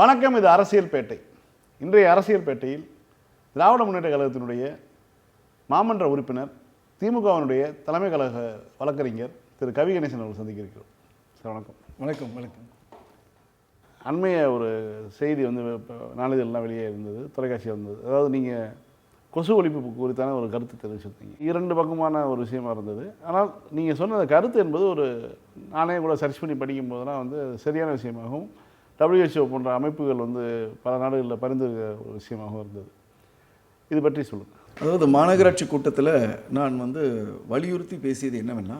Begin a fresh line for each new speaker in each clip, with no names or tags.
வணக்கம் இது அரசியல் பேட்டை இன்றைய அரசியல் பேட்டையில் திராவிட முன்னேற்ற கழகத்தினுடைய மாமன்ற உறுப்பினர் திமுகவினுடைய தலைமை கழக வழக்கறிஞர் திரு. கவி கணேசன் அவர்கள் சந்திக்க இருக்கிறோம். சார் வணக்கம்.
வணக்கம் வணக்கம்.
அண்மைய ஒரு செய்தி வந்து இப்போ நாளிதழ்லாம் வெளியே இருந்தது தொலைக்காட்சியில் இருந்தது. அதாவது நீங்கள் கொசு ஒழிப்பு குறித்தான ஒரு கருத்து தெரிவிச்சிருந்தீங்க. இரண்டு பக்கமான ஒரு விஷயமா இருந்தது. ஆனால் நீங்கள் சொன்ன அந்த கருத்து என்பது ஒரு நானே கூட சர்ச் பண்ணி படிக்கும் போதெல்லாம் வந்து சரியான விஷயமாகவும் WHO போன்ற அமைப்புகள் வந்து பல நாடுகளில் பரிந்துரைக்கிற ஒரு விஷயமாகவும் இருந்தது. இது பற்றி சொல்லுங்கள்
அதாவது மாநகராட்சி கூட்டத்தில் நான் வந்து வலியுறுத்தி பேசியது என்னவென்னா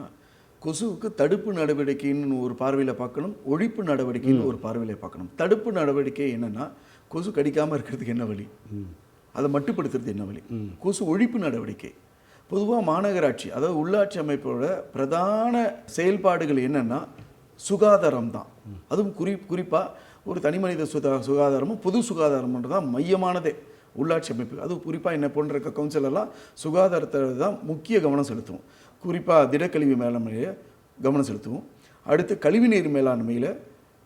கொசுவுக்கு தடுப்பு நடவடிக்கைன்னு ஒரு பார்வையில் பார்க்கணும் ஒழிப்பு நடவடிக்கைன்னு ஒரு பார்வையில் பார்க்கணும். தடுப்பு நடவடிக்கை என்னன்னா கொசு கடிக்காமல் இருக்கிறதுக்கு என்ன வழி? அதை மட்டுப்படுத்துறது என்ன வழி? கொசு ஒழிப்பு நடவடிக்கை. பொதுவாக மாநகராட்சி அதாவது உள்ளாட்சி அமைப்போட பிரதான செயல்பாடுகள் என்னன்னா சுகாதாரம் தான் அதுவும் குறி குறிப்பாக ஒரு தனிமனித சுதா சுகாதாரமும் பொது சுகாதாரம்ன்றது தான் மையமானதே. உள்ளாட்சி அமைப்பு. அது குறிப்பாக என்ன போன்ற இருக்க கவுன்சிலெல்லாம் சுகாதாரத்தை தான் முக்கிய கவனம் செலுத்துவோம். குறிப்பாக திடக்கழிவு மேலாண்மையில் கவனம் செலுத்துவோம். அடுத்து கழிவுநீர் மேலாண்மையில்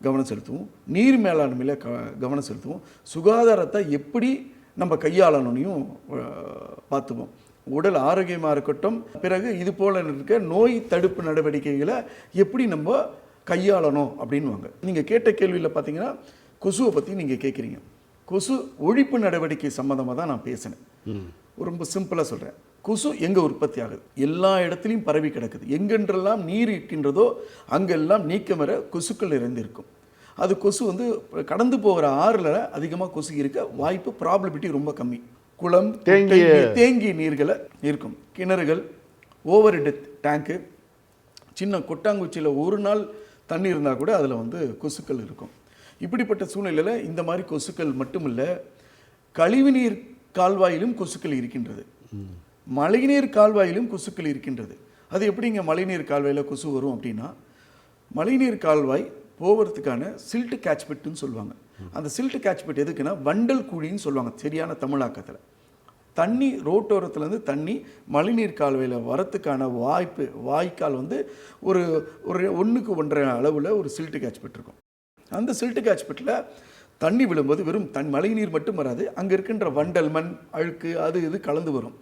கவனம் செலுத்துவோம். நீர் மேலாண்மையில் க கவனம் செலுத்துவோம். சுகாதாரத்தை எப்படி நம்ம கையாளணும்னையும் பார்த்துப்போம். உடல் ஆரோக்கியமாக இருக்கட்டும். பிறகு இது போல இருக்க நோய் தடுப்பு நடவடிக்கைகளை எப்படி நம்ம கையாளணும் அப்படின்வாங்க நீங்கள் கேட்ட கேள்வியில் பார்த்தீங்கன்னா கொசுவை பற்றி நீங்கள் கேட்குறீங்க கொசு ஒழிப்பு நடவடிக்கை சம்மந்தமாக தான் நான் பேசினேன். ரொம்ப சிம்பிளாக சொல்கிறேன் கொசு எங்கே உற்பத்தி ஆகுது? எல்லா இடத்துலையும் பரவி கிடக்குது. எங்கென்றெல்லாம் நீர் இருக்கின்றதோ அங்கெல்லாம் நீக்கமர கொசுக்கள் நிறைந்திருக்கும். அது கொசு வந்து கடந்து போகிற ஆறுல அதிகமாக கொசு இருக்க வாய்ப்பு ப்ராபபிலிட்டி ரொம்ப கம்மி. குளம்
தேங்கிய-
தேங்கிய நீர்களை இருக்கும். கிணறுகள் ஓவர் ஹெட் டேங்க்கு சின்ன கொட்டாங்குச்சியில் ஒரு நாள் தண்ணி இருந்தால் கூட அதில் வந்து கொசுக்கள் இருக்கும். இப்படிப்பட்ட சூழ்நிலையில் இந்த மாதிரி கொசுக்கள் மட்டுமில்ல கழிவுநீர் கால்வாயிலும் கொசுக்கள் இருக்கின்றது. மழைநீர் கால்வாயிலும் கொசுக்கள் இருக்கின்றது. அது எப்படிங்க மழைநீர் கால்வாயில் கொசு வரும் அப்படின்னா மழைநீர் கால்வாய் போகிறதுக்கான சில்ட் கேட்ச்பெட்டுன்னு சொல்லுவாங்க. அந்த சில்ட் கேட்ச்பெட் எதுக்குன்னா வண்டல் குழின்னு சொல்லுவாங்க சரியான தமிழாக்கத்தில். தண்ணி ரோட்டோரத்துலேருந்து தண்ணி மழைநீர் கால்வாயில் வரத்துக்கான வாய்ப்பு வாய்க்கால் வந்து ஒரு ஒரு ஒன்றுக்கு ஒன்றரை அளவில் ஒரு சில்ட்டு கேட்ச் இருக்கும். அந்த சில்ட்டு கேட்ச்பெட்டில் தண்ணி விழும்போது வெறும் தன் மழைநீர் மட்டும் வராது அங்கே இருக்கின்ற வண்டல் மண் அழுக்கு அது இது கலந்து வரும்.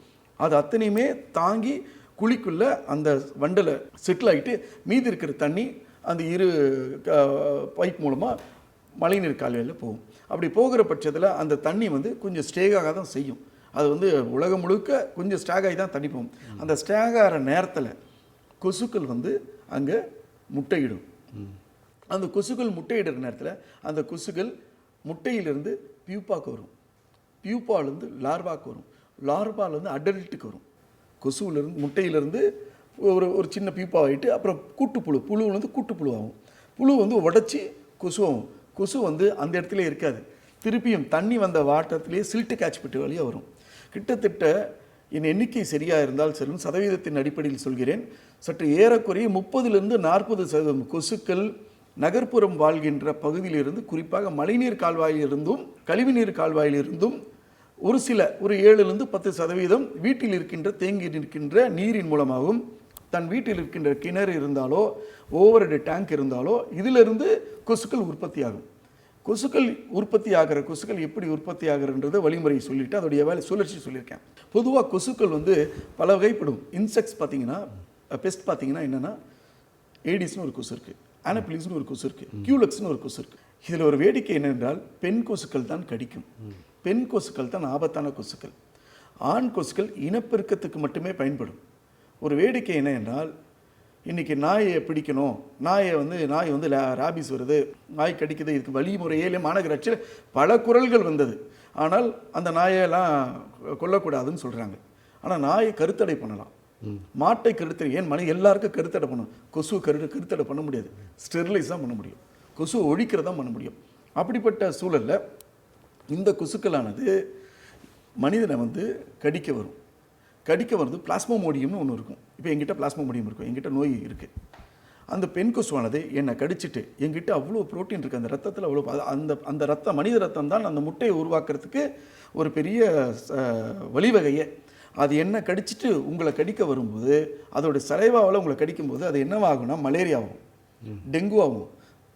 அது அத்தனையுமே தாங்கி குழிக்குள்ளே அந்த வண்டலை செட்டில் ஆகிட்டு மீதி இருக்கிற தண்ணி அந்த இரு பைப் மூலமாக மழைநீர் கால்வாயில் போகும். அப்படி போகிற பட்சத்தில் அந்த தண்ணி வந்து கொஞ்சம் ஸ்டேகாக தான் செய்யும். அது வந்து உலகம் முழுக்க கொஞ்சம் ஸ்டாக் ஆகி தான் தண்ணி போகும் அந்த ஸ்டாக் ஆகிற நேரத்தில் கொசுக்கள் வந்து அங்கே முட்டையிடும். அந்த கொசுக்கள் முட்டையிடுற நேரத்தில் அந்த கொசுக்கள் முட்டையிலிருந்து பியூப்பாக்கு வரும். பியூப்பாலேருந்து லார்வாக்கு வரும். லார்வாலேருந்து அடல்ட்டுக்கு வரும். கொசுவிலேருந்து முட்டையிலேருந்து ஒரு ஒரு சின்ன பியூப்பா ஆகிட்டு அப்புறம் கூட்டுப்புழு புழுவிலேருந்து கூட்டுப்புழு ஆகும் புழு வந்து உடச்சி கொசுவாகும். கொசு வந்து அந்த இடத்துல இருக்காது. திருப்பியும் தண்ணி வந்த வாட்டத்திலேயே சில்ட்டு கேட்ச் பெட்டு வழியாக வரும். கிட்டத்தட்ட என் எண்ணிக்கை சரியாக இருந்தால் செல்லும். சதவீதத்தின் அடிப்படையில் சொல்கிறேன். சற்று ஏறக்குறைய முப்பதிலிருந்து நாற்பது சதவீதம் கொசுக்கள் நகர்ப்புறம் வாழ்கின்ற பகுதியிலிருந்து குறிப்பாக மழைநீர் கால்வாயிலிருந்தும் கழிவுநீர் கால்வாயிலிருந்தும் ஒரு சில ஒரு ஏழுலேருந்து பத்து சதவீதம் வீட்டில் இருக்கின்ற தேங்கி நிற்கின்ற நீரின் மூலமாகவும் தன் வீட்டில் இருக்கின்ற கிணறு இருந்தாலோ ஓவர் டேங்க் இருந்தாலோ இதிலிருந்து கொசுக்கள் உற்பத்தியாகும். கொசுக்கள் உற்பத்தி ஆகிற கொசுக்கள் எப்படி உற்பத்தி ஆகிறன்றத வழிமுறை சொல்லிட்டு அதோடைய வேலை சுழற்சி சொல்லியிருக்கேன். பொதுவாக கொசுக்கள் வந்து பல வகைப்படும். இன்செக்ட்ஸ் பார்த்தீங்கன்னா பெஸ்ட் பார்த்தீங்கன்னா என்னென்னா ஏடிஸ்னு ஒரு கொசு இருக்குது ஆனபிலிஸ்னு ஒரு கொசு இருக்குது கியூலக்ஸ்னு ஒரு கொசு இருக்குது இதில் ஒரு வேடிக்கை என்னென்றால் பெண் கொசுக்கள் தான் கடிக்கும். பெண் கொசுக்கள் தான் ஆபத்தான கொசுக்கள். ஆண் கொசுக்கள் இனப்பெருக்கத்துக்கு மட்டுமே பயன்படும். ஒரு வேடிக்கை என்ன என்றால் இன்றைக்கி நாயை பிடிக்கணும். நாயை வந்து நாய் வந்து ராபிஸ் வருது. நாய் கடிக்குது. இதுக்கு வழிமுறையிலே மாநகராட்சியில் பல குரல்கள் வந்தது. ஆனால் அந்த நாயெல்லாம் கொல்லக்கூடாதுன்னு சொல்கிறாங்க ஆனால் நாயை கருத்தடை பண்ணலாம். மாட்டை கருத்தடை ஏன் மணி எல்லாருக்கும் கருத்தடை பண்ணணும். கொசு கரு கருத்தடை பண்ண முடியாது. ஸ்டெரிலைஸ் தான் பண்ண முடியும். கொசு ஒழிக்கிறது தான் பண்ண முடியும். அப்படிப்பட்ட சூழலில் இந்த கொசுக்களானது மனிதனை வந்து கடிக்க வரும். கடிக்க வருது பிளாஸ்மோமோடியம்னு ஒன்று இருக்கும். இப்போ எங்கிட்ட பிளாஸ்மோமோடியம் இருக்கும் எங்கிட்ட நோய் இருக்குது அந்த பெண் கொசுவானது என்னை கடிச்சிட்டு எங்கிட்ட அவ்வளோ புரோட்டீன் இருக்குது அந்த ரத்தத்தில் அவ்வளோ அந்த அந்த ரத்தம் மனித ரத்தம் தான் அந்த முட்டையை உருவாக்குறதுக்கு ஒரு பெரிய அஹ், வழிவகையே. அது என்ன கடிச்சிட்டு உங்களை கடிக்க வரும்போது அதோட சலைவாவில் உங்களை கடிக்கும்போது அது என்னவாகும்னா மலேரியாவும் ஆகும்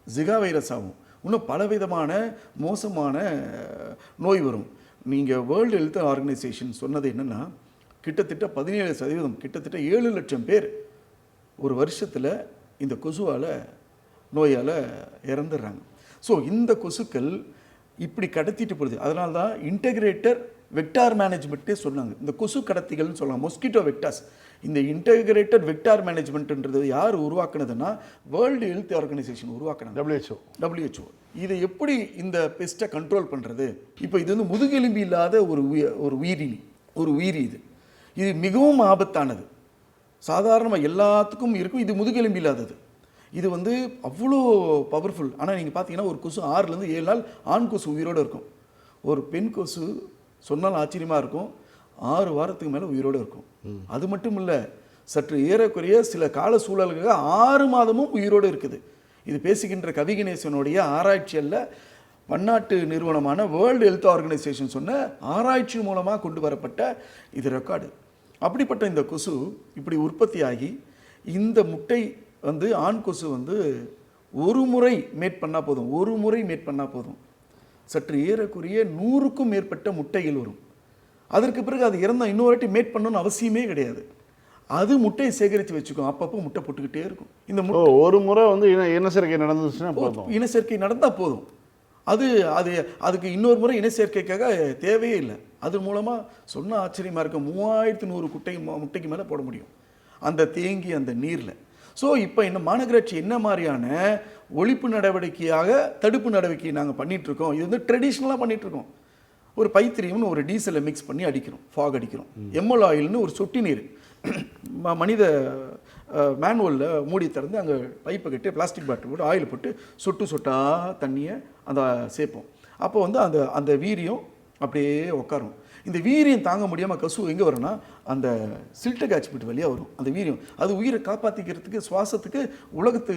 ஜிகா வைரஸ் ஆகும். இன்னும் பலவிதமான மோசமான நோய் வரும். நீங்கள் வேர்ல்டு ஹெல்த் ஆர்கனைசேஷன் சொன்னது என்னென்னா கிட்டத்தட்ட பதினேழு சதவீதம் கிட்டத்தட்ட ஏழு லட்சம் பேர் ஒரு வருஷத்தில் இந்த கொசுவால் நோயால் இறந்துடுறாங்க. ஸோ இந்த கொசுக்கள் இப்படி கடத்திட்டு போகுது அதனால தான் இன்டகிரேட்டர் வெக்டார் மேனேஜ்மெண்ட்டே சொன்னாங்க. இந்த கொசு கடத்திகள்னு சொல்லலாம். மொஸ்கிட்டோ வெக்டார்ஸ் இந்த இன்டகிரேட்டட் வெக்டார் மேனேஜ்மெண்ட்ன்றது யார் உருவாக்குனதுன்னா வேர்ல்டு ஹெல்த் ஆர்கனைசேஷன் உருவாக்குனாங்க.
டபிள்யூஹெச்ஓ
WHO இதை எப்படி இந்த பெஸ்ட்டை கண்ட்ரோல் பண்ணுறது இப்போ இது வந்து முதுகெலும்பி இல்லாத ஒரு ஒரு உயிரினி ஒரு உயிரி இது. இது மிகவும் ஆபத்தானது. சாதாரணமாக எல்லாத்துக்கும் இருக்கும். இது முதுகெலும்பி இல்லாதது. இது வந்து அவ்வளோ பவர்ஃபுல் ஆனால் நீங்கள் பார்த்தீங்கன்னா ஒரு கொசு ஆறுலேருந்து ஏழு நாள் ஆண் கொசு உயிரோடு இருக்கும். ஒரு பெண் கொசு சொன்னால் ஆச்சரியமாக இருக்கும். ஆறு வாரத்துக்கு மேலே உயிரோடு இருக்கும். அது மட்டும் இல்லை சற்று ஏறக்குறைய சில கால சூழலுக்காக ஆறு மாதமும் உயிரோடு இருக்குது. இது பேசுகின்ற கவிகணேசனுடைய ஆராய்ச்சியல்ல பன்னாட்டு நிறுவனமான வேர்ல்டு ஹெல்த் ஆர்கனைசேஷன் சொன்ன ஆராய்ச்சி மூலமாக கொண்டு வரப்பட்ட இது ரெக்கார்டு அப்படிப்பட்ட இந்த கொசு இப்படி உற்பத்தியாகி இந்த முட்டை வந்து ஆண் கொசு வந்து ஒரு முறை மேட் பண்ணால் போதும் ஒரு முறை மேட் பண்ணால் போதும். சற்று ஏறக்குறைய நூறுக்கும் மேற்பட்ட முட்டைகள் வரும். அதற்கு பிறகு அது இறந்தால் இன்னொரு வாட்டி மேட் பண்ணணும்னு அவசியமே கிடையாது. அது முட்டையை சேகரித்து வச்சுக்கும். அப்பப்போ முட்டை போட்டுக்கிட்டே இருக்கும். இந்த
ஓ ஒரு முறை வந்து இன இனச்சேர்க்கை நடந்துச்சுன்னா போதும்.
இனச்சேர்க்கை நடந்தால் போதும். அது அது அதுக்கு இன்னொரு முறை இனச்சேர்க்கைக்காக தேவையே இல்லை. அது மூலமாக சொன்ன ஆச்சரியமாக இருக்க மூவாயிரத்து நூறு குட்டை முட்டைக்கு மேலே போட முடியும். அந்த தேங்கி அந்த நீரில். ஸோ இப்போ இந்த மாநகராட்சி என்ன மாதிரியான ஒழிப்பு நடவடிக்கையாக தடுப்பு நடவடிக்கை நாங்கள் பண்ணிட்டு இருக்கோம் இது வந்து ட்ரெடிஷ்னலாக பண்ணிட்டு இருக்கோம் ஒரு பைத்திரியம்னு ஒரு டீசலை மிக்ஸ் பண்ணி அடிக்கிறோம். ஃபாக் அடிக்கிறோம். எம்எல் ஆயில்னு ஒரு சொட்டு நீர். ம- மனித மேனுவலில் மூடி திறந்து அங்கே பைப்பை கட்டி பிளாஸ்டிக் பாட்டில் போட்டு ஆயில் போட்டு சொட்டு சொட்டாக தண்ணியை அந்த சேர்ப்போம் அப்போ வந்து அந்த அந்த வீரியம் அப்படியே உட்காரும் இந்த வீரியம் தாங்க முடியாமல் கசு எங்கே வரும்னா அந்த சில்ட்டை காய்ச்சிப்பிட்டு வழியாக வரும். அந்த வீரியம். அது உயிரை காப்பாற்றிக்கிறதுக்கு சுவாசத்துக்கு உலகத்து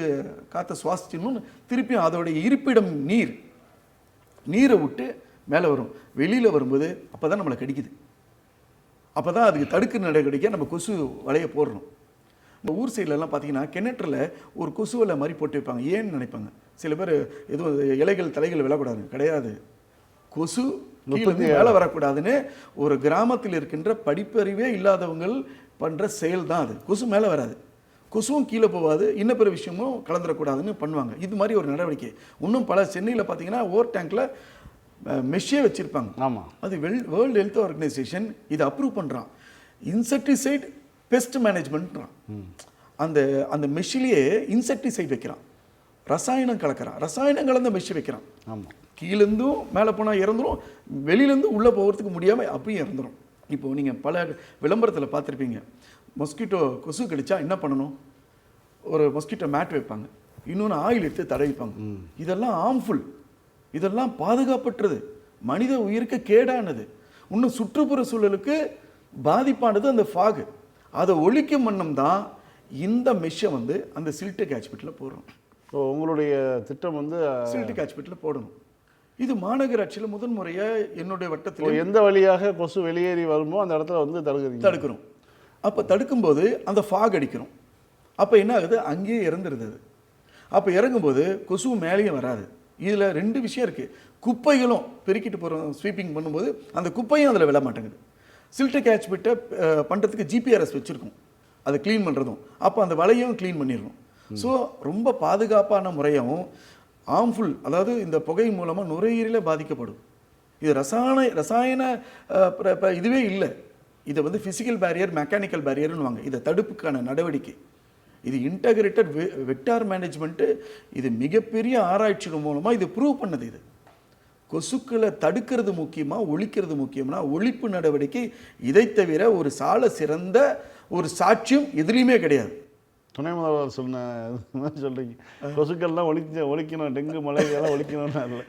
காற்றை சுவாசிச்சணும்னு திருப்பியும் அதோடைய இருப்பிடம் நீர். நீரை விட்டு மேலே வரும். வெளியில் வரும்போது அப்போ தான் நம்மளை கடிக்குது. அப்போ தான் அதுக்கு தடுக்க நடவடிக்கை நம்ம கொசு வலையை போடுறோம். இந்த ஊர் சைட்லலாம் பார்த்தீங்கன்னா கிணற்றுல ஒரு கொசு வலை மாதிரி போட்டு வைப்பாங்க. ஏன்னு நினைப்பாங்க. சில பேர் எதுவும் இலைகள் தலைகள் விழக்கூடாது. கிடையாது. கொசு வேலை வரக்கூடாதுன்னு ஒரு கிராமத்தில் இருக்கின்ற படிப்பறிவே இல்லாதவங்கள் பண்ணுற செயல் தான் அது. கொசு மேலே வராது. கொசுவும் கீழே போகாது. இன்ன பிற விஷயமும் கலந்துடக்கூடாதுன்னு பண்ணுவாங்க. இது மாதிரி ஒரு நடவடிக்கை. இன்னும் பல சென்னையில் பார்த்தீங்கன்னா ஓவர் டேங்க்கில் மெஷ்ஷே வச்சுருப்பாங்க.
ஆமாம்
அது வெல் வேர்ல்டு ஹெல்த் ஆர்கனைசேஷன் இதை அப்ரூவ் பண்ணுறான் இன்செக்டிசைட் பெஸ்ட் மேனேஜ்மெண்ட்றான் அந்த அந்த மெஷ்ஷிலேயே இன்செக்டிசைட் வைக்கிறான். ரசாயனம் கலக்கிறான். ரசாயனம் கலந்த மெஷ் வைக்கிறான்.
ஆமாம்
கீழேருந்தும் மேலே போனால் இறந்துரும் வெளியிலேருந்து உள்ளே போகிறதுக்கு முடியாமல் அப்படியும் இறந்துரும். இப்போ நீங்கள் பல விளம்பரத்தில் பார்த்துருப்பீங்க. மொஸ்கிட்டோ கொசு கடிச்சா என்ன பண்ணணும்? ஒரு மொஸ்கிட்டோ மேட் வைப்பாங்க. இன்னொன்று ஆயில் எடுத்து தடவிப்பாங்க இதெல்லாம் ஆர்ம்ஃபுல் இதெல்லாம் பாதுகாப்பற்றது. மனித உயிருக்கு கேடானது. இன்னும் சுற்றுப்புற சூழலுக்கு பாதிப்பானது அந்த ஃபாகு அதை ஒழிக்கும் வண்ணம் தான் இந்த மெஷ்ஷை வந்து அந்த சில்ட்டு கேட்ச்பிட்டில் போடுறோம்.
ஸோ உங்களுடைய திட்டம் வந்து
சில்ட்டு காட்சிப்பேட்டில் போடணும். இது மாநகராட்சியில் முதன் முறையாக என்னுடைய வட்டத்தில்
எந்த வழியாக கொசு வெளியேறி வருமோ அந்த இடத்துல வந்து தடுக்குறீங்க?
தடுக்கிறோம். அப்போ தடுக்கும்போது அந்த ஃபாக் அடிக்கிறோம். அப்போ என்ன ஆகுது? அங்கேயே இறந்துருது அது. அப்போ இறங்கும்போது கொசு மேலேயும் வராது. இதில் ரெண்டு விஷயம் இருக்குது குப்பைகளும் பெருக்கிட்டு போகிறோம் ஸ்வீப்பிங் பண்ணும்போது அந்த குப்பையும் அதில் விழ மாட்டேங்குது. சில்ட்டு கேட்ச் பிட்டை பண்ணுறதுக்கு ஜிபிஆர்எஸ் வச்சுருக்கோம். அதை க்ளீன் பண்ணுறதும் அப்போ அந்த வலையும் க்ளீன் பண்ணிடணும். ஸோ ரொம்ப பாதுகாப்பான முறையாகவும் ஆர்ம்ஃபுல் அதாவது இந்த புகை மூலமாக நுரையீரலே பாதிக்கப்படும். இது ரசாயன ரசாயன அஹ், இதுவே இல்லை. இதை வந்து ஃபிசிக்கல் பேரியர் மெக்கானிக்கல் பேரியர்னு வாங்க இதை தடுப்புக்கான நடவடிக்கை. இது இன்டகிரேட்டட் வெக்டார் மேனேஜ்மெண்ட்டு இது மிகப்பெரிய ஆராய்ச்சிகள் மூலமாக இது ப்ரூவ் பண்ணது இது. கொசுக்களை தடுக்கிறது முக்கியமா ஒழிக்கிறது முக்கியம்னா ஒழிப்பு நடவடிக்கை இதை தவிர ஒரு சால சிறந்த ஒரு சாட்சியம் எதுலேயுமே கிடையாது.
துணை முதல்வர் சொன்ன சொல்றீங்க. கொசுக்கள்லாம் ஒழிக்க ஒழிக்கணும் டெங்கு மலேரியாலாம் ஒழிக்கணும்னு இல்லை.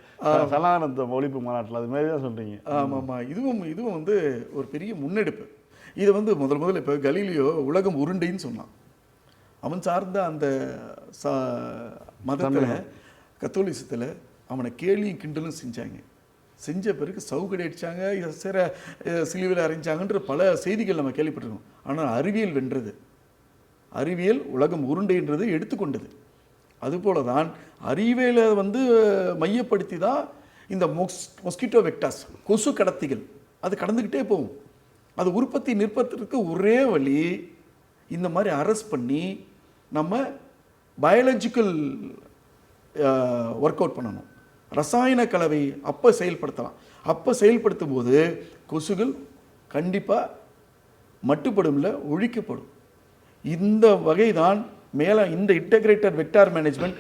சலானத்த ஒழிப்பு மாநாட்டில் அது மாதிரி தான் சொல்றீங்க.
ஆமாம்மா. இதுவும் இதுவும் வந்து ஒரு பெரிய முன்னெடுப்பு. இது வந்து முதல் முதல்ல இப்போ கலீலியோ உலகம் உருண்டைன்னு சொன்னான். அவன் சார்ந்த அந்த சா மதத்தில் கத்தோலிசத்தில் அவனை கேலியும் கிண்டலும் செஞ்சாங்க. செஞ்ச பிறகு சவுகடி அடித்தாங்க சிற சிலுவையில் அரைஞ்சாங்கன்ற பல செய்திகள் நம்ம கேள்விப்பட்டிருக்கோம். ஆனால் அறிவியல் வென்றது. அறிவியல் உலகம் உருண்டைன்றது எடுத்துக்கொண்டது. அதுபோல தான் அறிவியலை வந்து மையப்படுத்தி தான் இந்த மொஸ் மொஸ்கிட்டோ வெக்டாஸ் கொசு கடத்திகள். அது கடந்துக்கிட்டே போகும். அது உற்பத்தி நிற்பதற்கு ஒரே வழி இந்த மாதிரி அரெஸ்ட் பண்ணி நம்ம பயாலஜிக்கல் ஒர்க் அவுட் பண்ணணும். ரசாயன கலவை அப்போ செயல்படுத்தலாம். அப்போ செயல்படுத்தும் போது கொசுகள் கண்டிப்பாக மட்டுப்படும்ல ஒழிக்கப்படும். இந்த வகை தான் மேலே இந்த integrated vector management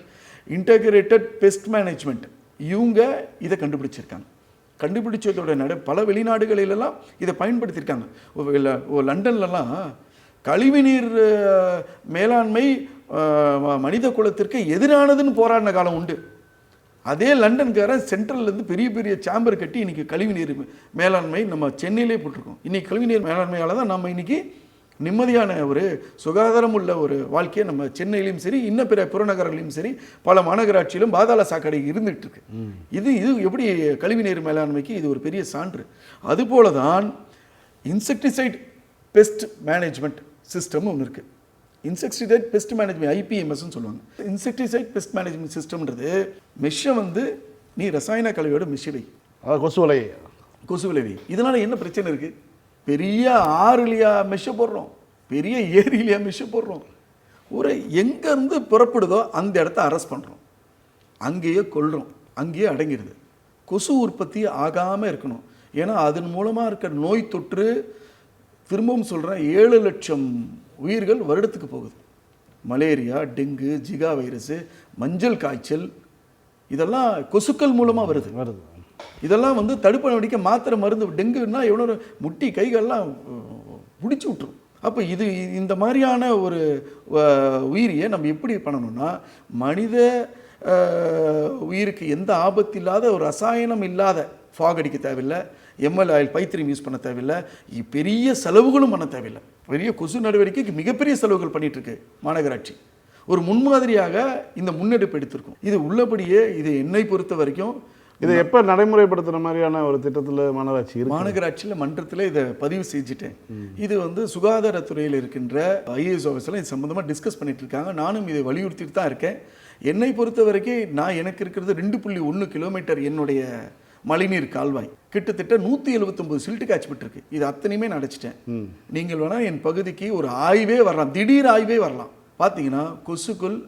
integrated pest management இவங்க இதை கண்டுபிடிச்சிருக்காங்க. கண்டுபிடிச்சதோட நட பல வெளிநாடுகளிலெல்லாம் இதை பயன்படுத்தியிருக்காங்க லண்டன்லலாம் கழிவுநீர் மேலாண்மை மனித குலத்திற்கு எதிரானதுன்னு போராடின காலம் உண்டு. அதே லண்டன்காரன் சென்ட்ரல்லேருந்து பெரிய பெரிய சாம்பர் கட்டி இன்றைக்கி கழிவுநீர் மேலாண்மை நம்ம சென்னையிலே போட்டிருக்கோம். இன்றைக்கி கழிவுநீர் மேலாண்மையால் தான் நம்ம இன்றைக்கி நிம்மதியான ஒரு சுகாதாரம் உள்ள ஒரு வாழ்க்கையை நம்ம சென்னையிலும் சரி இன்னும் பிற புறநகரங்களிலும் சரி பல மாநகராட்சியிலும் பாதாள சாக்கடை இருந்துகிட்டு இருக்கு இது இது எப்படி கழிவுநீர் மேலாண்மைக்கு இது ஒரு பெரிய சான்று? அதுபோல தான் இன்செக்டிசைட் பெஸ்ட் மேனேஜ்மெண்ட் சிஸ்டம் ஒன்று இருக்குது இன்செக்டிசைட் பெஸ்ட் மேனேஜ்மெண்ட் ஐபிஎம்எஸ்ன்னு சொல்லுவாங்க. இன்செக்டிசைட் பெஸ்ட் மேனேஜ்மெண்ட் சிஸ்டம்ன்றது மெஷ்ஷை வந்து நீ ரசாயன கலவையோட மெஷ் வை.
அதாவது கொசு வலை
கொசு விளைவி இதனால என்ன பிரச்சனை இருக்கு? பெரிய ஆறுலையா மெஷ்ஷை போடுறோம். பெரிய ஏரியிலையா மெஷ்ஷை போடுறோம். ஒரு எங்கேருந்து புறப்படுதோ அந்த இடத்த அரெஸ்ட் பண்ணுறோம் அங்கேயே கொல்றோம். அங்கேயே அடங்கிடுது. கொசு உற்பத்தி ஆகாமல் இருக்கணும். ஏன்னா அதன் மூலமாக இருக்கிற நோய் தொற்று திரும்பவும் சொல்கிறேன் ஏழு லட்சம் உயிர்கள் வருடத்துக்கு போகுது. மலேரியா டெங்கு ஜிகா வைரஸு மஞ்சள் காய்ச்சல் இதெல்லாம் கொசுக்கள் மூலமாக வருது.
வருது.
இதெல்லாம் வந்து தடுப்பு நடவடிக்கை மாத்திரை மருந்து டெங்குன்னா எவ்வளோ முட்டி கைகள்லாம் பிடிச்சி விட்டுரும். அப்போ இது இந்த மாதிரியான ஒரு உயிரியை நம்ம எப்படி பண்ணணும்னா மனித உயிருக்கு எந்த ஆபத்து இல்லாத ஒரு ரசாயனம் இல்லாத ஃபாக் அடிக்க தேவையில்லை. எம்எல் ஆயில் பைத்திரியம் யூஸ் பண்ண தேவையில்லை. பெரிய செலவுகளும் பண்ண தேவையில்லை. பெரிய கொசு நடவடிக்கைக்கு மிகப்பெரிய செலவுகள் பண்ணிட்டு இருக்கு மாநகராட்சி. ஒரு முன்மாதிரியாக இந்த முன்னெடுப்பு எடுத்திருக்கும். இது உள்ளபடியே இது என்னை பொறுத்த வரைக்கும்
இதை எப்போ நடைமுறைப்படுத்துற மாதிரியான ஒரு திட்டத்தில் மாநகராட்சி
மாநகராட்சியில் மன்றத்தில் இதை பதிவு செஞ்சுட்டேன். இது வந்து சுகாதாரத்துறையில் இருக்கின்ற ஐஏஎஸ் ஆஃபீஸில் இது சம்மந்தமாக டிஸ்கஸ் பண்ணிட்டு இருக்காங்க நானும் இதை வலியுறுத்திட்டு தான் இருக்கேன். என்னை பொறுத்த வரைக்கும் நான் எனக்கு இருக்கிறது ரெண்டு புள்ளி ஒன்று கிலோமீட்டர் என்னுடைய மழைநீர் கால்வாய். கிட்டத்தட்ட நூற்றி எழுபத்தொம்பது சில்ட்டு காய்ச்சிப்பட்டு இருக்கு இது அத்தனையுமே நான் அடைச்சிட்டேன். நீங்கள் வேணால் என் பகுதிக்கு ஒரு ஆய்வே வரலாம். திடீர் ஆய்வே வரலாம். பார்த்தீங்கன்னா கொசுக்கள்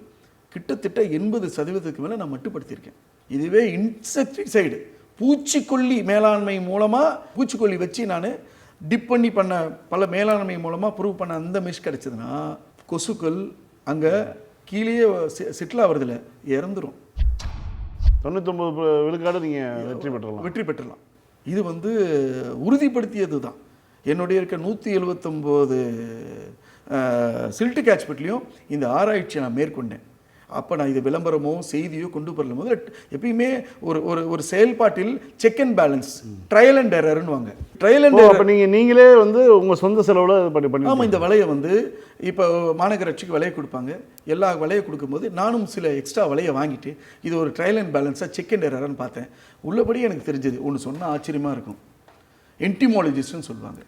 கிட்டத்தட்ட எண்பது சதவீதத்துக்கு மேலே நான் மட்டுப்படுத்தியிருக்கேன். இதுவே இன்செக்டிசைடு பூச்சிக்கொல்லி மேலாண்மை மூலமாக பூச்சிக்கொல்லி வச்சு நான் டிப் பண்ணி பண்ண பல மேலாண்மை மூலமாக ப்ரூவ் பண்ண அந்த மெஷ் கிடச்சதுன்னா கொசுக்கள் அங்கே கீழேயே செட்டில் ஆகிறதுல இறந்துரும்.
தொண்ணூத்தொம்பது விழுக்காடு நீங்கள் வெற்றி பெற்றலாம்
வெற்றி பெற்றலாம் இது வந்து உறுதிப்படுத்தியது தான் என்னுடைய இருக்க நூற்றி எழுபத்தொம்போது சில்ட்டு கேட்ச்மெண்ட்லேயும் இந்த ஆராய்ச்சியை நான் மேற்கொண்டேன். அப்போ நான் இது விளம்பரமோ செய்தியோ கொண்டு வரலும் போது எப்பயுமே ஒரு ஒரு ஒரு செயல்பாட்டில் check and balance trial and எரர்னுவாங்க trial and
அப்போ நீங்கள் நீங்களே வந்து உங்கள் சொந்த செலவில் பண்ணி பண்ணி
ஆமாம் இந்த விலையை வந்து இப்போ மாநகராட்சிக்கு விலையை கொடுப்பாங்க. எல்லா விலையை கொடுக்கும்போது நானும் சில எக்ஸ்ட்ரா விலையை வாங்கிட்டு இது ஒரு ட்ரையல் அண்ட் பேலன்ஸாக செக் அண்ட் எரர்னு பார்த்தேன். உள்ளபடி எனக்கு தெரிஞ்சது ஒன்று சொன்னால் ஆச்சரியமாக இருக்கும். என்டிமாலஜிஸ்ட்னு சொல்லுவாங்க.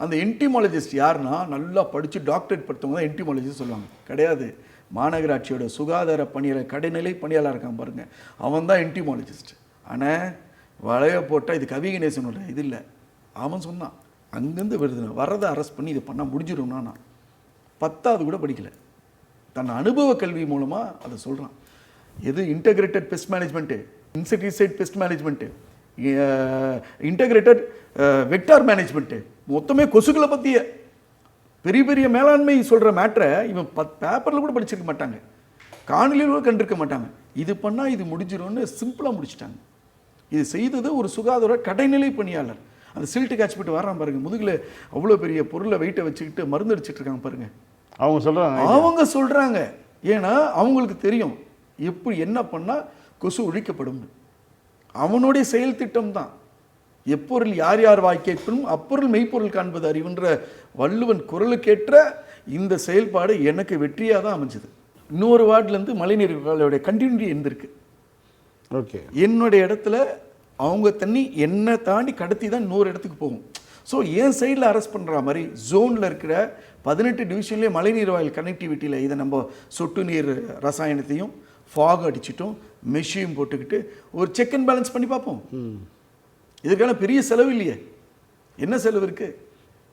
அந்த என்டிமாலஜிஸ்ட் யாருன்னா நல்லா படித்து டாக்டரேட் படித்தவங்க தான் என்டிமாலஜிஸ்ட் சொல்லுவாங்க. கிடையாது. மாநகராட்சியோட சுகாதார பணியாளர் கடைநிலை பணியாளர் இருக்கான் பாருங்கள் அவன் தான் என்டிமாலஜிஸ்ட் ஆனால் வளைய போட்டால் இது கவி கணேசனோட இது இல்லை. அவன் சொன்னான் அங்கேருந்து வருது வரதை அரெஸ்ட் பண்ணி இதை பண்ணால் முடிஞ்சிடும்னா நான் பத்தாவது கூட படிக்கலை. தன் அனுபவ கல்வி மூலமாக அதை சொல்கிறான் எது integrated pest management insecticide pest management integrated vector management மொத்தமே கொசுக்களை பற்றிய பெரிய பெரிய மேலாண்மை சொல்கிற மேட்ரை இவன் பத் பேப்பரில் கூட படிச்சிருக்க மாட்டாங்க. காணொலியில் கூட கண்டிருக்க மாட்டாங்க. இது பண்ணால் இது முடிஞ்சிரும்னு சிம்பிளாக முடிச்சிட்டாங்க. இது செய்தது ஒரு சுகாதார கடைநிலை பணியாளர். அந்த சில்ட்டு கேட்ச் போட்டு வரான் பாருங்க. முதுகில் அவ்வளோ பெரிய பொருளை வெயிட்டை வச்சுக்கிட்டு மருந்து அடிச்சிட்டு இருக்காங்க பாருங்க.
அவங்க சொல்கிறாங்க
அவங்க சொல்றாங்க. ஏன்னா அவங்களுக்கு தெரியும். எப்படி என்ன பண்ணா கொசு ஒழிக்கப்படும் அவனுடைய செயல் திட்டம் தான். எப்பொருள் யார் யார் வாய் கேட்பினும் அப்பொருள் மெய்ப்பொருள் காண்பது அறிவுன்ற வள்ளுவன் குரலுக்கேற்ற இந்த செயல்பாடு எனக்கு வெற்றியாக தான் அமைஞ்சது. இன்னொரு வார்டுலேருந்து மழைநீர்களுடைய கண்டினியூட்டி இருந்திருக்கு.
ஓகே
என்னுடைய இடத்துல அவங்க தண்ணி என்னை தாண்டி கடத்தி தான் இன்னொரு இடத்துக்கு போகும். ஸோ என் சைடில் அரெஸ்ட் பண்ணுற மாதிரி ஜோனில் இருக்கிற பதினெட்டு டிவிஷன்லேயே மழைநீர் வாயில் கனெக்டிவிட்டியில் இதை நம்ம சொட்டு நீர் ரசாயனத்தையும் ஃபாக் அடிச்சிட்டும் மெஷியும் போட்டுக்கிட்டு ஒரு செக் அண்ட் பேலன்ஸ் பண்ணி பார்ப்போம். இதுக்கான பெரிய செலவு இல்லையே. என்ன செலவு இருக்கு?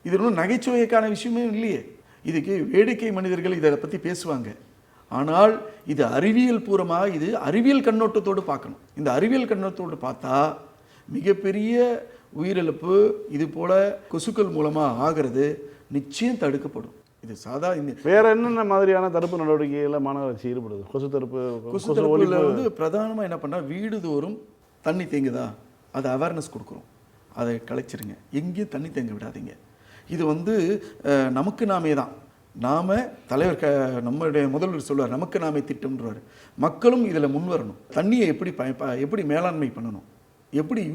இது ஒன்றும் நகைச்சுவைக்கான விஷயமே இல்லையே. இதுக்கு வேடிக்கை மனிதர்கள் இதை பற்றி பேசுவாங்க. ஆனால் இது அறிவியல் பூர்வமாக இது அறிவியல் கண்ணோட்டத்தோடு பார்க்கணும். இந்த அறிவியல் கண்ணோட்டத்தோடு பார்த்தா மிகப்பெரிய உயிரிழப்பு இது போல கொசுக்கள் மூலமாக ஆகிறது நிச்சயம் தடுக்கப்படும். இது சாதா இந்த
வேற என்னென்ன மாதிரியான தடுப்பு நடவடிக்கைகளில் மாநகராட்சி ஈடுபடுது? கொசு தடுப்பு
கொசு தடுப்புல வந்து பிரதானமாக என்ன பண்ணால் வீடுதோறும் தண்ணி தேங்குதா? அதை அவேர்னஸ் கொடுக்குறோம். அதை கலைச்சிருங்க. எங்கேயும் தண்ணி தேங்க விடாதீங்க. இது வந்து நமக்கு நாமே தான். நாம தலைவர் க நம்மளுடைய முதல்வர் சொல்லுவார் நமக்கு நாமே திட்டம்ன்றவார் மக்களும் இதில் முன் வரணும் தண்ணியை எப்படி ப ப- எப்படி மேலாண்மை பண்ணணும்? எப்படி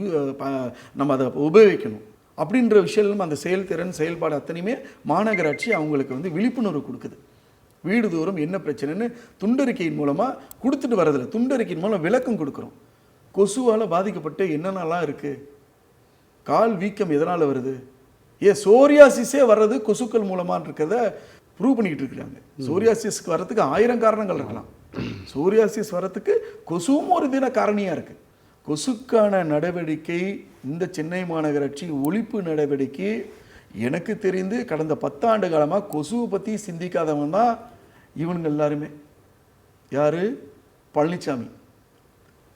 நம்ம அதை உபயோகிக்கணும்? அப்படின்ற விஷயம் அந்த செயல்திறன் செயல்பாடு அத்தனையுமே மாநகராட்சி அவங்களுக்கு வந்து விழிப்புணர்வு கொடுக்குது. வீடு தோறும் என்ன பிரச்சனைன்னு துண்டறிக்கையின் மூலமாக கொடுத்துட்டு வரதில்லை துண்டறிக்கையின் மூலம் விளக்கம் கொடுக்குறோம். கொசுவால் பாதிக்கப்பட்டு என்னென்னலாம் இருக்குது கால் வீக்கம் எதனால் வருது? ஏ சோரியாசிஸே வர்றது கொசுக்கள் மூலமாக இருக்கிறத ப்ரூவ் பண்ணிக்கிட்டு இருக்கிறாங்க. சோரியாசிஸ்க்கு வர்றதுக்கு ஆயிரம் காரணங்கள் இருக்கலாம். சோரியாசிஸ் வர்றதுக்கு கொசுவும் ஒரு தின காரணியாக இருக்குது கொசுக்கான நடவடிக்கை இந்த சென்னை மாநகராட்சி ஒழிப்பு நடவடிக்கை எனக்கு தெரிந்து கடந்த பத்தாண்டு காலமாக கொசுவை பற்றி சிந்திக்காதவன் தான் இவனுங்க எல்லாருமே. யார்? பழனிசாமி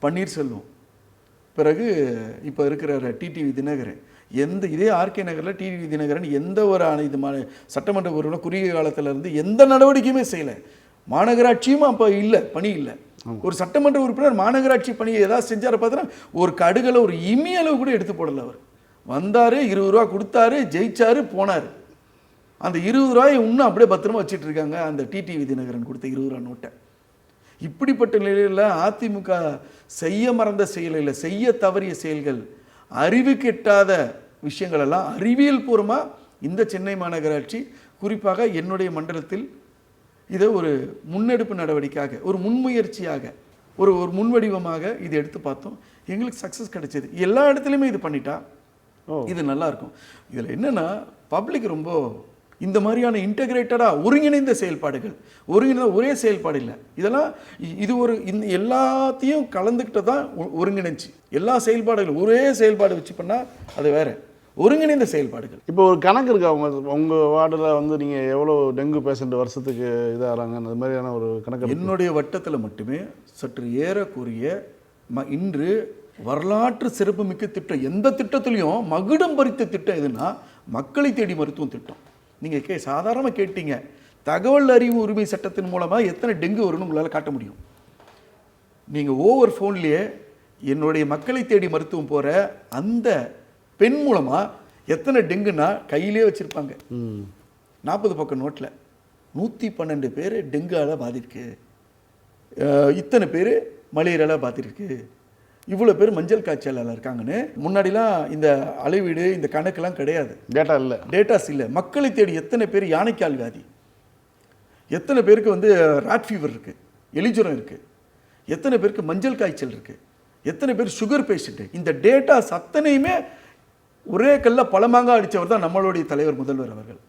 பன்னீர்செல்வம். பிறகு இப்போ இருக்கிற டிடிவி தினகரன். எந்த இதே ஆர்கே நகரில் டிடிவி தினகரன் எந்த ஒரு இது சட்டமன்ற உறுப்பினர் குறுகிய காலத்துல இருந்து எந்த நடவடிக்கையுமே செய்யலை. மாநகராட்சியும் அப்போ இல்லை பணி இல்லை. ஒரு சட்டமன்ற உறுப்பினர் மாநகராட்சி பணியை ஏதாவது செஞ்சார பார்த்தீங்கன்னா ஒரு கடுகளை ஒரு இமி அளவு கூட எடுத்து போடல அவர். வந்தார் இருபது ரூபா கொடுத்தாரு ஜெயிச்சாரு போனார். அந்த இருபது ரூபாயை இன்னும் அப்படியே பத்திரமா வச்சிட்டு இருக்காங்க அந்த டிடிவி தினகரன் கொடுத்த இருபது ரூபா நோட்டை. இப்படிப்பட்ட நிலையில் அதிமுக செய்ய மறந்த செயலில் செய்ய தவறிய செயல்கள் அறிவு கெட்டாத விஷயங்கள் எல்லாம் அறிவியல் பூர்வமாக இந்த சென்னை மாநகராட்சி குறிப்பாக என்னுடைய மண்டலத்தில் இதை ஒரு முன்னெடுப்பு நடவடிக்கையாக ஒரு முன்முயற்சியாக ஒரு ஒரு முன்வடிவமாக இதை எடுத்து பார்த்தோம். எங்களுக்கு சக்ஸஸ் கிடைச்சது. எல்லா இடத்துலையுமே இது பண்ணிட்டா
ஓ.
இது நல்லா இருக்கும். இதில் என்னன்னா பப்ளிக் ரொம்ப இந்த மாதிரியான இன்டகிரேட்டடாக ஒருங்கிணைந்த செயல்பாடுகள். ஒருங்கிணைந்த ஒரே செயல்பாடு இல்லை இதெல்லாம் இது ஒரு இந்த எல்லாத்தையும் கலந்துக்கிட்டு தான் ஒருங்கிணைச்சு எல்லா செயல்பாடுகளும் ஒரே செயல்பாடு வச்சு பண்ணால் அது வேற. ஒருங்கிணைந்த செயல்பாடுகள்.
இப்போ ஒரு கணக்கு இருக்கா? உங்க உங்க வார்டில் வந்து நீங்க எவ்வளோ டெங்கு பேஷண்ட் வருஷத்துக்கு இதாகிறாங்க? அந்த மாதிரியான ஒரு கணக்கு?
என்னுடைய வட்டத்தில் மட்டுமே சற்று ஏறக்குறைய ம இன்று வரலாற்று சிறப்புமிக்க திட்டம். எந்த திட்டத்துலையும் மகுடம் பறித்த திட்டம் எதுனா மக்களை தேடி மருத்துவம் திட்டம். நீங்கள் கே சாதாரணமாக கேட்டீங்க. தகவல் அறிவு உரிமை சட்டத்தின் மூலமாக எத்தனை டெங்கு வரும்னு உங்களால் காட்ட முடியும். நீங்கள் ஓவர் ஃபோன்லேயே என்னுடைய மக்களை தேடி மருத்துவம் போகிற அந்த பெண் மூலமாக எத்தனை டெங்குன்னா கையிலே வச்சுருப்பாங்க. நாற்பது பக்கம் நோட்டில் நூற்றி பன்னெண்டு பேர் டெங்கால பாதிருக்கு இத்தனை பேர் மலேரியால பாதிருக்கு இவ்வளோ பேர் மஞ்சள் காய்ச்சலால் இருக்காங்கன்னு முன்னாடிலாம் இந்த அளவீடு இந்த கணக்கெல்லாம் கிடையாது.
டேட்டா இல்லை.
டேட்டாஸ் இல்லை. மக்களை தேடி எத்தனை பேர் யானைக்கால் வியாதி? எத்தனை பேருக்கு வந்து ராட் ஃபீவர் இருக்குது எலிஜுரம் இருக்குது எத்தனை பேருக்கு மஞ்சள் காய்ச்சல் இருக்குது எத்தனை பேர் சுகர் பேஷண்ட்டு இந்த டேட்டாஸ் அத்தனையுமே ஒரே கல்ல பழமாங்க அடித்தவர் தான் நம்மளுடைய தலைவர் முதல்வர் அவர்கள்.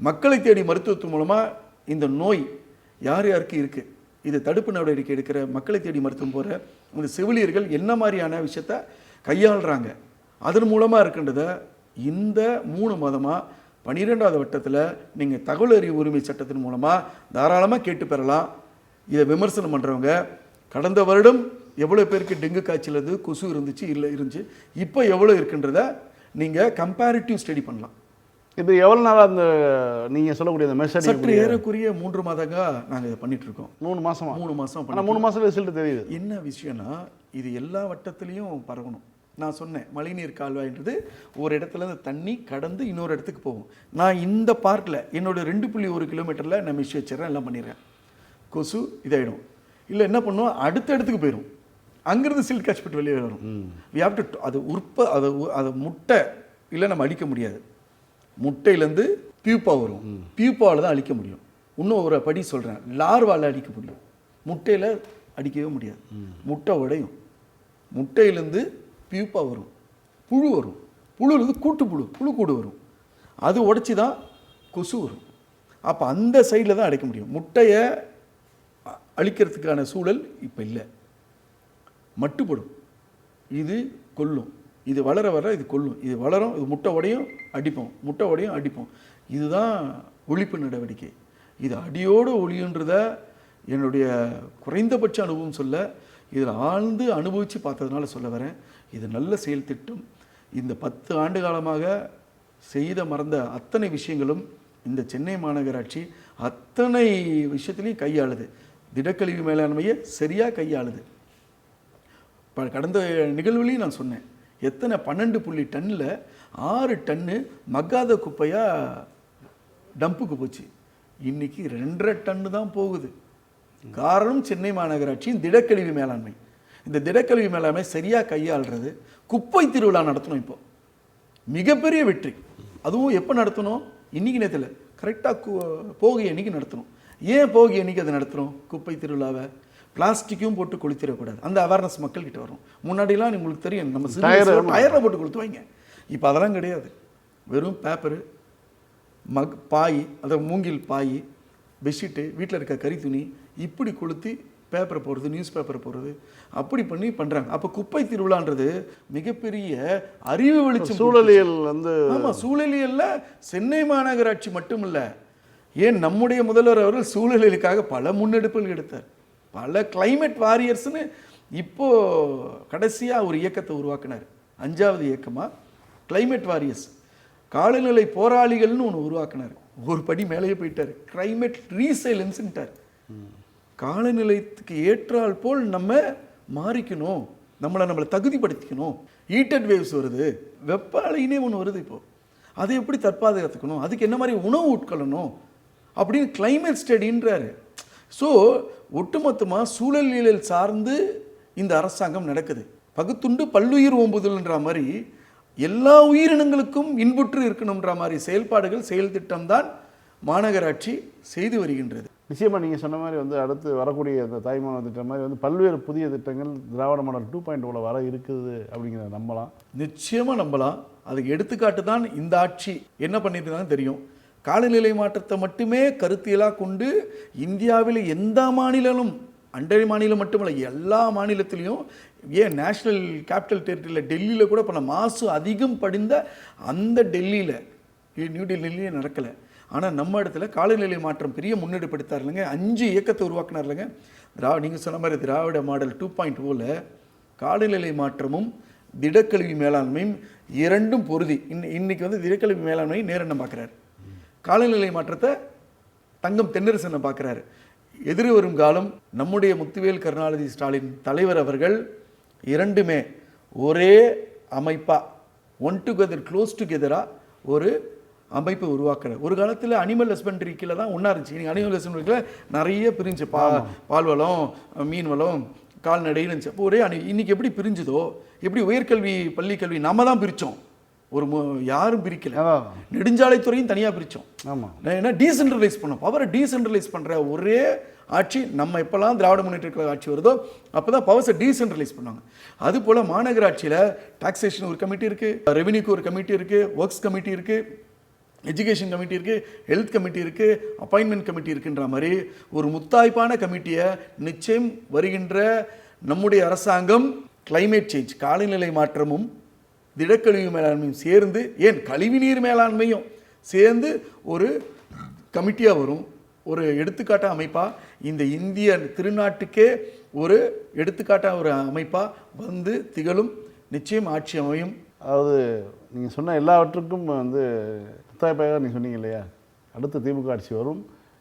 மக்களை தேடி மருத்துவத்து மூலமாக இந்த நோய் யார் யாருக்கு இருக்குது இது தடுப்பு நடவடிக்கை எடுக்கிற மக்களை தேடி மருத்துவம் போகிற இந்த செவிலியர்கள் என்ன மாதிரியான விஷயத்த கையாளுறாங்க? அதன் மூலமாக இருக்கின்றத இந்த மூணு மாதமாக பன்னிரெண்டாவது வட்டத்தில் நீங்கள் தகவல் அறிவு உரிமை சட்டத்தின் மூலமாக தாராளமாக கேட்டு பெறலாம். இதை விமர்சனம் பண்ணுறவங்க கடந்த வருடம் எவ்வளோ பேருக்கு டெங்கு காய்ச்சல் இருந்து கொசு இருந்துச்சு இல்லை இருந்துச்சு இப்போ எவ்வளோ இருக்குன்றத நீங்கள் கம்பேரிட்டிவ் ஸ்டடி பண்ணலாம்.
இது எவ்வளோ நாளாக அந்த நீங்கள் சொல்லக்கூடிய அந்த
சற்று
மெசேஜ்
ஏறக்குறைய மூன்று மாதங்க நாங்கள் இதை பண்ணிட்டு இருக்கோம்
மூணு மாசமா?
மூணு மாதம்
ஆனால் மூணு மாசம் ரிசல்ட் தெரியுது.
என்ன விஷயம்னா இது எல்லா வட்டத்துலேயும் பரவணும். நான் சொன்னேன் மழைநீர் கால்வாய்ன்றது ஒரு இடத்துல இருந்து தண்ணி கடந்து இன்னொரு இடத்துக்கு போகும். நான் இந்த பார்ட்டில் என்னோட ரெண்டு புள்ளி ஒரு கிலோமீட்டரில் நான் மிஷ் வச்சிடறேன் எல்லாம் பண்ணிடுறேன். கொசு இதாயிடும். இல்லை என்ன பண்ணுவோம் அடுத்த இடத்துக்கு போயிடும் அங்கேருந்து சில்க் காஷ்பெட் வெளியே வரும். வி ஹாவ் டு அது உற்ப அது அது முட்டை இல்லை நம்ம அடிக்க முடியாது. முட்டையிலேருந்து பியூப்பா வரும். பியூப்பாவில் தான் அழிக்க முடியும். இன்னும் ஒரு படி சொல்கிறேன் லார்வால் அடிக்க முடியும். முட்டையில் அடிக்கவே முடியாது. முட்டை உடையும். முட்டையிலேருந்து பியூப்பா வரும். புழு வரும். புழுலேருந்து கூட்டு புழு புழு கூடு வரும். அது உடைச்சி தான் கொசு வரும். அப்போ அந்த சைடில் தான் அடைக்க முடியும். முட்டையை அழிக்கிறதுக்கான சூழல் இப்போ இல்லை. மட்டுப்படும். இது கொல்லும். இது வளர வர இது கொல்லும் இது வளரும் இது முட்டை உடையும் அடிப்போம். முட்டை உடையும் அடிப்போம். இதுதான் ஒழிப்பு நடவடிக்கை. இது அடியோடு ஒழியுன்றத என்னுடைய குறைந்தபட்ச அனுபவம் சொல்ல இதில் ஆழ்ந்து அனுபவித்து பார்த்ததுனால சொல்ல வரேன். இது நல்ல செயல் திட்டம். இந்த பத்து ஆண்டு காலமாக செய்த மறந்த அத்தனை விஷயங்களும் இந்த சென்னை மாநகராட்சி அத்தனை விஷயத்திலையும் கையாளுது. திடக்கழிவு மேலாண்மையை சரியாக கையாளுது. இப்போ கடந்த நிகழ்வுலையும் நான் சொன்னேன். எத்தனை பன்னெண்டு புள்ளி டன்னில் ஆறு டன்னு மக்காத குப்பையாக டம்புக்கு போச்சு. இன்னைக்கு ரெண்டரை டன்னு தான் போகுது. காரணம் சென்னை மாநகராட்சியின் திடக்கழிவு மேலாண்மை. இந்த திடக்கழிவு மேலாண்மை சரியாக கையாளுறது குப்பை திருவிழா நடத்தணும் இப்போ. மிகப்பெரிய வெற்றி. அதுவும் எப்போ நடத்தணும்? இன்றைக்கி நேரத்தில் கரெக்டாக போகி அன்னைக்கு நடத்தணும். ஏன் போகிய அன்னைக்கு அதை நடத்துகிறோம் குப்பை திருவிழாவை. பிளாஸ்டிக்கும் போட்டு கொளுத்திடக்கூடாது. அந்த அவேர்னஸ் மக்கள்கிட்ட வரும். முன்னாடிலாம் உங்களுக்கு தெரியும் நம்ம டயரில் போட்டு கொளுத்துவாங்க இப்போ அதெல்லாம் கிடையாது. வெறும் பேப்பரு மக் பாய் அதை மூங்கில் பாய் பெட்ஷீட்டு வீட்டில் இருக்க கறி துணி இப்படி கொளுத்தி பேப்பரை போடுறது நியூஸ் பேப்பரை போடுறது அப்படி பண்ணி பண்ணுறாங்க அப்போ குப்பை திருவிழான்றது மிகப்பெரிய அறிவு வெளிச்சம்
சூழலியல் வந்து
ஆமா சூழலியல்ல சென்னை மாநகராட்சி மட்டும் இல்ல ஏன் நம்முடைய முதல்வர் அவர்கள் சூழலியலுக்காக பல முன்னெடுப்புகள் எடுத்தார். பல கிளைமேட் வாரியர்ஸ்னு இப்போ கடைசியாக ஒரு இயக்கத்தை உருவாக்கினார். அஞ்சாவது இயக்கமாக கிளைமேட் வாரியர்ஸ் காலநிலை போராளிகள்னு ஒன்று உருவாக்கினார். ஒரு படி மேலேயே போயிட்டார். கிளைமேட் ரீசைலன்ஸ்ன்ட்டார் காலநிலையத்துக்கு ஏற்றால் போல் நம்ம மாறிக்கணும். நம்மளை நம்மளை தகுதிப்படுத்திக்கணும். ஹீட்டட் வேவ்ஸ் வருது. வெப்ப அலையினே ஒன்று வருது இப்போது அதை எப்படி தற்பாதுகாத்துக்கணும் அதுக்கு என்ன மாதிரி உணவு உட்கொள்ளணும்? அப்படின்னு கிளைமேட் ஸ்டடின்றாரு ஸோ ஒட்டுமொத்தமாக சூழலியல் சார்ந்து இந்த அரசாங்கம் நடக்குது. பகுத்துண்டு பல்லுயிர் ஓம்புதல்ன்ற மாதிரி எல்லா உயிரினங்களுக்கும் இன்புற்று இருக்கணுன்ற மாதிரி செயல்பாடுகள் செயல் திட்டம்தான் மாநகராட்சி செய்து வருகின்றது.
நிச்சயமாக நீங்கள் சொன்ன மாதிரி வந்து அடுத்து வரக்கூடிய இந்த தாய்மான திட்டம் மாதிரி வந்து பல்வேறு புதிய திட்டங்கள் திராவிட மாடல் டூ பாயிண்ட் ஓல வர இருக்குது அப்படிங்கிறத நம்பலாம்.
நிச்சயமா நம்பலாம். அதுக்கு எடுத்துக்காட்டு தான் இந்த ஆட்சி. என்ன பண்ணியிருந்தாங்க தெரியும். காலநிலை மாற்றத்தை மட்டுமே கருத்தியலாக கொண்டு இந்தியாவில் எந்த மாநிலமும் அண்டை மாநிலம் மட்டுமல்ல எல்லா மாநிலத்திலையும் ஏன் நேஷ்னல் கேபிட்டல் டெரிட்டரியில் டெல்லியில் கூட பண்ண மாசு அதிகம் படிந்த அந்த டெல்லியில் நியூ டெல்லியிலேயே நடக்கலை. ஆனால் நம்ம இடத்துல காலநிலை மாற்றம் பெரிய முன்னெடுப்படுத்தார் இல்லைங்க அஞ்சு இயக்கத்தை உருவாக்கினார் இல்லைங்க திரா நீங்கள் சொன்ன மாதிரி திராவிட மாடல் டூ பாயிண்ட் ஓவில் காலநிலை மாற்றமும் திடக்கழிவு மேலாண்மையும் இரண்டும் பொருதி. இன் இன்னைக்கு வந்து திடக்கழிவு மேலாண்மையை நேரண்ணம் பார்க்குறாரு காலநிலை மாற்றத்தை தங்கம் தென்னரசனை பார்க்குறாரு. எதிர் வரும் காலம் நம்முடைய முத்துவேல் கருணாநிதி ஸ்டாலின் தலைவர் அவர்கள் இரண்டுமே ஒரே அமைப்பா ஒன் டுகெதர் க்ளோஸ் டுகெதராக ஒரு அமைப்பை உருவாக்குறார். ஒரு காலத்தில் அனிமல் ஹஸ்பண்டரி கீழே தான் ஒன்றா இருந்துச்சு. நீங்கள் அனிமல் ஹஸ்பண்டரிக்கில் நிறைய பிரிஞ்சு பா பால் வளம் மீன் வளம் கால்நடைன்னு இருந்துச்சு. அப்போ ஒரே அணி இன்னைக்கு எப்படி பிரிஞ்சுதோ எப்படி உயர்கல்வி பள்ளி கல்வி நம்ம தான் பிரித்தோம் ஒரு மு- யாரும் பிரிக்கல. நெடுஞ்சாலைத்துறையும் தனியாக பிரித்தோம்
ஆமாம்
ஏன்னா டீசென்ட்ரலைஸ் பண்ணோம். பவரை டீசென்ட்ரலைஸ் பண்ணுற ஒரே ஆட்சி நம்ம எப்போல்லாம் திராவிட முன்னேற்ற கழக ஆட்சி வருதோ அப்போ தான் பவர்ஸை டீசென்ட்ரலைஸ் பண்ணாங்க. அது போல் மாநகராட்சியில் டாக்ஸேஷன் ஒரு கமிட்டி இருக்குது ரெவென்யூக்கு ஒரு கமிட்டி இருக்குது ஒர்க்ஸ் கமிட்டி இருக்குது எஜுகேஷன் கமிட்டி இருக்குது ஹெல்த் கமிட்டி இருக்குது அப்பாயின்மெண்ட் கமிட்டி இருக்குன்ற மாதிரி ஒரு முத்தாய்ப்பான கமிட்டியை நிச்சயம் வருகின்ற நம்முடைய அரசாங்கம் climate சேஞ்ச் காலநிலை மாற்றமும் திடக்கழிவு மேலாண்மையும் சேர்ந்து ஏன் கழிவுநீர் மேலாண்மையும் சேர்ந்து ஒரு கமிட்டியாக வரும் ஒரு எடுத்துக்காட்டு அமைப்பாக இந்த இந்திய திருநாட்டுக்கே ஒரு எடுத்துக்காட்டாக ஒரு அமைப்பாக வந்து திகழும் நிச்சயம் ஆட்சி அமையும்.
அதாவது நீங்கள் சொன்ன எல்லாவற்றுக்கும் வந்து முத்தாய்ப்பாக நீங்கள் சொன்னீங்க இல்லையா? அடுத்த திமுக ஆட்சி வரும்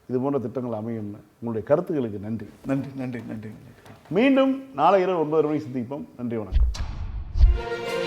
இது போன்ற திட்டங்கள் அமையும்னு உங்களுடைய கருத்துக்களுக்கு நன்றி.
நன்றி நன்றி நன்றி. நன்றி
மீண்டும் நாளை இரவு ஒன்பது மணிக்கு சந்திப்போம். நன்றி வணக்கம்.